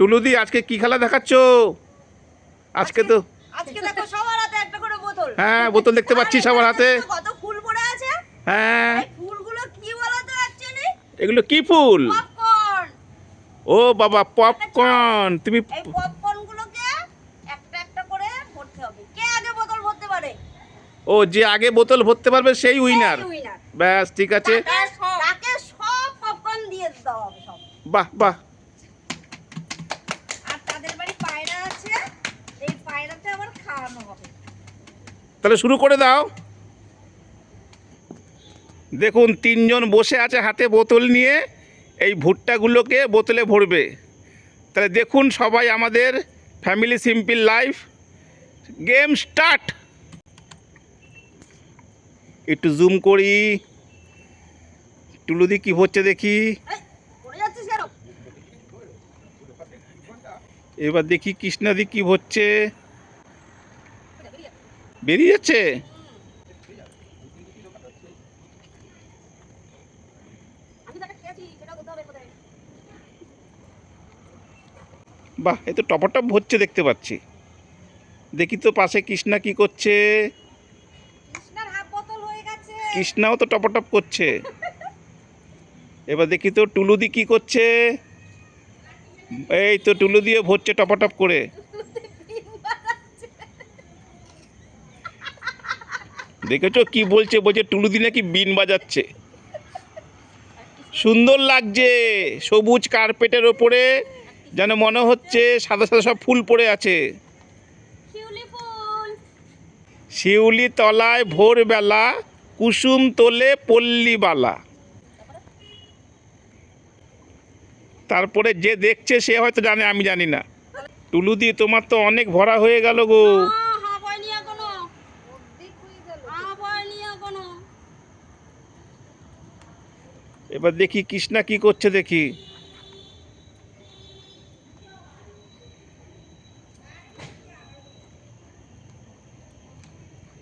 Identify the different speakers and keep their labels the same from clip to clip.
Speaker 1: টুলুদি আজকে কি খেলা দেখাচ্ছ? আজকে তো
Speaker 2: আজকে দেখো সবার হাতে একটা করে বোতল।
Speaker 1: হ্যাঁ বোতল দেখতে পাচ্ছি সবার হাতে।
Speaker 2: কত ফুল পড়ে আছে।
Speaker 1: হ্যাঁ।
Speaker 2: ফুলগুলো কি বলো তো অ্যাকচুয়ালি
Speaker 1: এগুলো কি ফুল?
Speaker 2: পপকর্ন
Speaker 1: ও বাবা পপকর্ন তুমি
Speaker 2: এই পপকর্ন গুলোকে একটা একটা করে ভরতে হবে। কে আগে বোতল ভরতে পারে?
Speaker 1: ও যে আগে বোতল ভরতে পারবে সেই উইনার ব্যাস ঠিক আছে।
Speaker 2: তাকে সব- পপকর্ন দিয়ে হবে সব।
Speaker 1: বাহ বাহ
Speaker 2: আর তাদের বাড়ি পায়রা আছে এই পায়রাতে আবার খাওয়ানো হবে
Speaker 1: তাহলে শুরু করে দাও। দেখুন, তিনজন বসে আছে হাতে বোতল নিয়ে, এই ভুট্টাগুলোকে বোতলে ভরবে। তাহলে দেখুন সবাই আমাদের family simple life. Game start! একটু জুম করি। টুলুদি কি হচ্ছে দেখি। এবার দেখি কৃষ্ণাদি কি হচ্ছে। বেরিয়ে যাচ্ছে। বাহ এ তো টপটপ হচ্ছে দেখতে পাচ্ছি। দেখি তো পাশে কৃষ্ণা কি করছে। কৃষ্ণাও তো টপটপ করছে। এবার দেখি তো টুলুদি কি করছে। এই তো টুলু দিয়ে ভরছে টপটপ করে। দেখেছ কি বলছে? বলছে টুলুদি নাকি বিন বাজাচ্ছে। সুন্দর লাগছে। সবুজ কার্পেটের ওপরে যেন মনে হচ্ছে সাদা সাদা সব ফুল পড়ে আছে।
Speaker 2: শিউলি
Speaker 1: তলায় ভোরবেলা কুসুম তোলে পল্লীবালা। তারপরে যে দেখছে সে হয়তো জানে আমি জানি না। টুলুদি তোমার তো অনেক ভরা হয়ে গেল গো। এবার দেখি কৃষ্ণা কি করছে দেখি।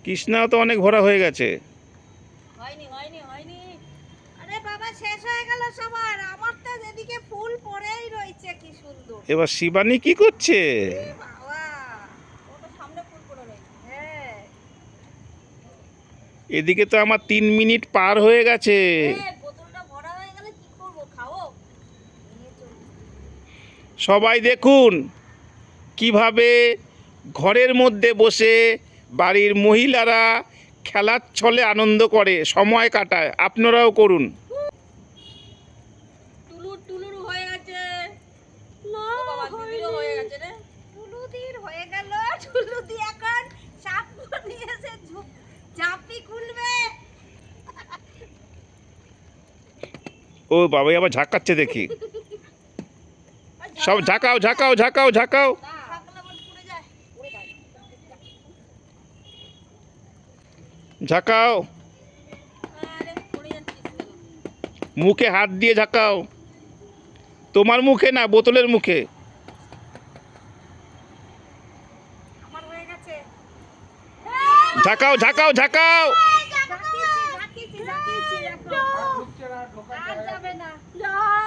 Speaker 1: কৃষ্ণাও তো অনেক ভরা হয়ে গেছে।
Speaker 2: হয়নি হয়নি হয়নি। আরে বাবা শেষ হয়ে গেল সবার। আমার তো এদিকে ফুল পড়েই রয়েছে কি সুন্দর।
Speaker 1: এবার শিবানী কি করছে?
Speaker 2: হ্যাঁ।
Speaker 1: এদিকে তো আমার তিন মিনিট পার হয়ে গেছে
Speaker 2: এ, বোতলটা ভরা হয়ে গেলে কি করব খাও নিয়ে চলো।
Speaker 1: সবাই দেখুন কীভাবে ঘরের মধ্যে বসে বাড়ির মহিলারা খেলার ছলে আনন্দ করে সময় কাটায়। আপনারাও করুন।
Speaker 2: হয়ে হয়ে হয়ে
Speaker 1: ও বাবাই আবার ঝাঁকাচ্ছে দেখি। সব ঝাঁকাও ঝাঁকাও ঝাঁকাও ঝাঁকাও। ঝাঁকাও। মুখে হাত দিয়ে ঝাঁকাও। তোমার মুখে না, বোতলের মুখে। ঝাঁকাও ঝাঁকাও ঝাঁকাও।
Speaker 2: না।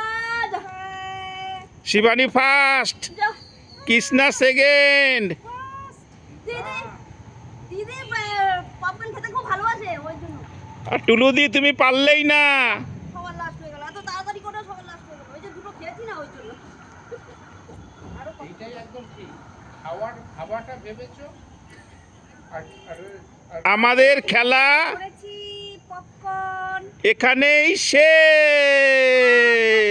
Speaker 1: শিবানী ফার্স্ট কৃষ্ণা সেকেন্ড আর টুলুদি তুমি পারলেই না। আমাদের খেলা এখানেই শেষ।